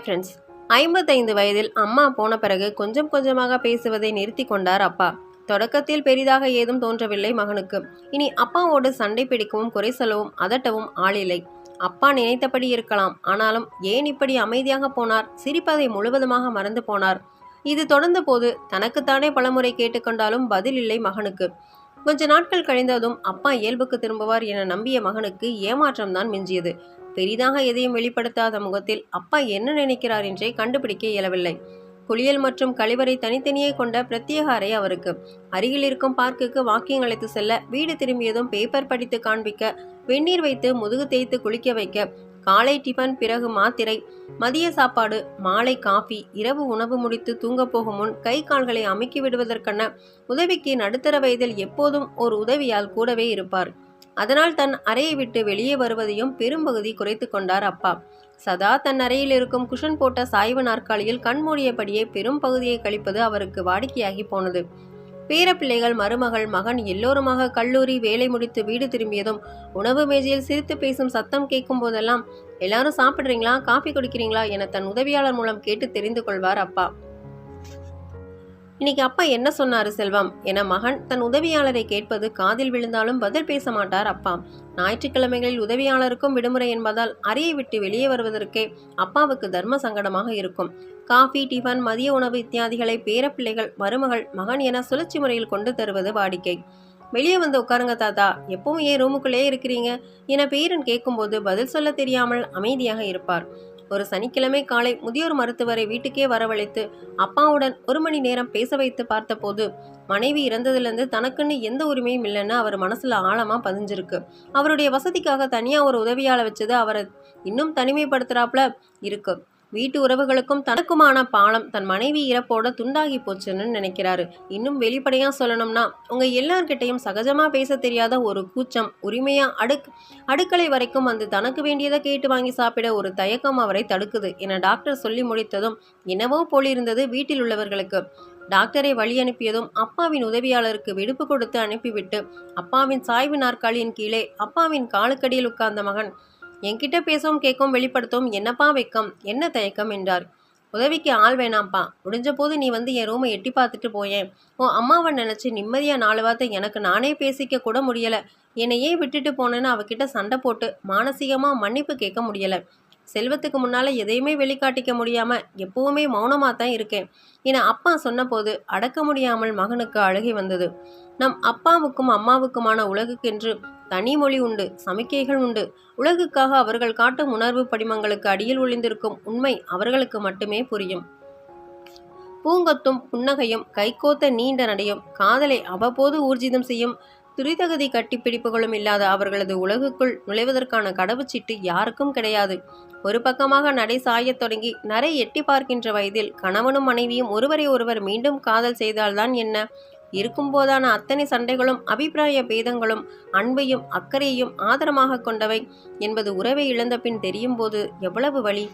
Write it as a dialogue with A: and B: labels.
A: Hi friends ஐம்பத்தைந்து வயதில் அம்மா போன பிறகு கொஞ்சம் கொஞ்சமாக பேசுவதை நிறுத்தி கொண்டார் அப்பா. தொடக்கத்தில் பெரிதாக ஏதும் தோன்றவில்லை மகனுக்கு. இனி அப்பாவோடு சண்டை பிடிக்கவும் குறை சொல்லவும் அதட்டவும் ஆளில்லை அப்பா நினைத்தபடி இருக்கலாம். ஆனாலும் ஏன் இப்படி அமைதியாக போனார்? சிரிப்பதை முழுவதுமாக மறந்து போனார். இது தொடர்ந்த போது தனக்குத்தானே பலமுறை கேட்டுக்கொண்டாலும் பதில் இல்லை மகனுக்கு. கொஞ்ச நாட்கள் கழிந்ததும் அப்பா இயல்புக்கு திரும்புவார் என நம்பிய மகனுக்கு ஏமாற்றம்தான் மிஞ்சியது. பெரிதாக எதையும் வெளிப்படுத்தாத முகத்தில் அப்பா என்ன நினைக்கிறார்? என்றே கண்டுபிடிக்க இயலவில்லை. குளியல் மற்றும் கழிவறை தனித்தனியே கொண்ட பிரத்யேக அறை அவருக்கு. அருகில் இருக்கும் பார்க்குக்கு வாக்கிங் அழைத்து செல்ல வீடு திரும்பியதும் பேப்பர் படித்து காண்பிக்க வெந்நீர் வைத்து முதுகு தேய்த்து குளிக்க வைக்க காலை டிஃபன் பிறகு மாத்திரை மதிய சாப்பாடு மாலை காஃபி இரவு உணவு முடித்து தூங்கப் போகும் முன் கை கால்களை அமுக்கி விடுவதற்கென உதவிக்கு நடுத்தர வயதில் எப்போதும் ஒரு உதவியால் கூடவே இருப்பார். அதனால் தன் அறையை விட்டு வெளியே வருவதையும் பெரும்பகுதி குறைத்து கொண்டார் அப்பா. சதா தன் அறையில் இருக்கும் குஷன் போட்ட சாய்வு நாற்காலியில் கண்மூடியபடியே பெரும் பகுதியை கழிப்பது அவருக்கு வாடிக்கையாகி போனது. பேரப்பிள்ளைகள் மருமகள் மகன் எல்லோருமாக கல்லூரி வேலை முடித்து வீடு திரும்பியதும் உணவு மேஜையில் சிரித்து பேசும் சத்தம் கேட்கும் போதெல்லாம் எல்லாரும் சாப்பிட்றீங்களா? காஃபி குடிக்கிறீங்களா? என தன் உதவியாளர் மூலம் கேட்டு தெரிந்து கொள்வார் அப்பா. இன்னைக்கு அப்பா என்ன சொன்னாரு செல்வம்? என மகன் தன் உதவியாளரை கேட்பது காதில் விழுந்தாலும் பதில் பேச மாட்டார் அப்பா. ஞாயிற்றுக்கிழமைகளில் உதவியாளருக்கும் விடுமுறை என்பதால் அறையை விட்டு வெளியே வருவதற்கே அப்பாவுக்கு தர்ம சங்கடமாக இருக்கும். காஃபி டிஃபன் மதிய உணவு இத்தியாதிகளை பேரப்பிள்ளைகள் மருமகள் மகன் என சுழற்சி முறையில் கொண்டு தருவது வாடிக்கை. வெளியே வந்து உட்காருங்க தாத்தா. எப்பவும் ஏன் ரூமுக்குள்ளே இருக்கிறீங்க? என பேரன் கேட்கும்போது பதில் சொல்ல தெரியாமல் அமைதியாக இருப்பார். ஒரு சனிக்கிழமை காலை முதியோர் மருத்துவரை வீட்டுக்கே வரவழைத்து அப்பாவுடன் ஒரு மணி நேரம் பேச வைத்து பார்த்தபோது மனைவி இறந்ததுலேருந்து தனக்குன்னு எந்த உரிமையும் இல்லைன்னு அவர் மனசில் ஆழமாக பதிஞ்சிருக்கு. அவருடைய வசதிக்காக தனியாக ஒரு உதவியாளை வச்சது அவரை இன்னும் தனிமைப்படுத்துகிறாப்புல இருக்குது வீட்டு உறவுகளுக்கும் தனக்குமான பாலம் தன் மனைவி இறப்போட துண்டாகி போச்சுன்னு நினைக்கிறாரு. இன்னும் வெளிப்படையா சொல்லணும்னா உங்க எல்லார்கிட்டையும் சகஜமா பேச தெரியாத ஒரு கூச்சம் உரிமையா அடுக் அடுக்களை வரைக்கும் வந்து தனக்கு வேண்டியதை கேட்டு வாங்கி சாப்பிட ஒரு தயக்கம் அவரை தடுக்குது. என டாக்டர் சொல்லி முடித்ததும் என்னவோ போலிருந்தது வீட்டில் உள்ளவர்களுக்கு. டாக்டரை வழி அனுப்பியதும் அப்பாவின் உதவியாளருக்கு விடுப்பு கொடுத்து அனுப்பிவிட்டு அப்பாவின் சாய்வு நாற்காலியின் கீழே அப்பாவின் காலுக்கடியில் உட்கார்ந்த மகன் என்கிட்ட பேசவும் கேட்கவும் வெளிப்படுத்தவும் என்னப்பா வெக்கம்? என்ன தயக்கம் என்றார். உதவிக்கு ஆள் வேணாம்ப்பா. முடிஞ்ச போது நீ வந்து என் ரூமை எட்டி பார்த்துட்டு போயேன். உன் அம்மாவை நினச்சி நிம்மதியாக நாலு வார்த்தை எனக்கு நானே பேசிக்க கூட முடியலை. என்னை ஏன் விட்டுட்டு போனேன்னு அவகிட்ட சண்டை போட்டு மானசீகமாக மன்னிப்பு கேட்க முடியலை. செல்வத்துக்கு முன்னால் எதையுமே வெளிக்காட்டிக்க முடியாமல் எப்பவுமே மௌனமாக தான் இருக்கேன். என அப்பா சொன்னபோது அடக்க முடியாமல் மகனுக்கு அழுகை வந்தது. நம் அப்பாவுக்கும் அம்மாவுக்குமான உலகுக்கென்று தனி மொழி உண்டு சமிக்கைகள் உண்டு. உலகுக்காக அவர்கள் காட்டும் உணர்வு படிமங்களுக்கு அடியில் ஒளிந்திருக்கும் உண்மை அவர்களுக்கு மட்டுமே புரியும். பூங்கொத்தும் புன்னகையும் கைகோத்த நீண்ட நடையும் காதலை அவ்வப்போது ஊர்ஜிதம் செய்யும் துரிதகதி கட்டிப்பிடிப்புகளும் இல்லாத அவர்களது உலகுக்குள் நுழைவதற்கான கடவுச்சீட்டு யாருக்கும் கிடையாது. ஒரு பக்கமாக நடை சாயத் தொடங்கி நரை எட்டி பார்க்கின்ற வயதில் கணவனும் மனைவியும் ஒருவரை ஒருவர் மீண்டும் காதல் செய்தால்தான் என்ன? இருக்கும்போதான அத்தனை சண்டைகளும் அபிப்பிராய பேதங்களும் அன்பையும் அக்கறையையும் ஆதரமாக கொண்டவை என்பது உறவை இழந்த பின் தெரியும் போது எவ்வளவு வழி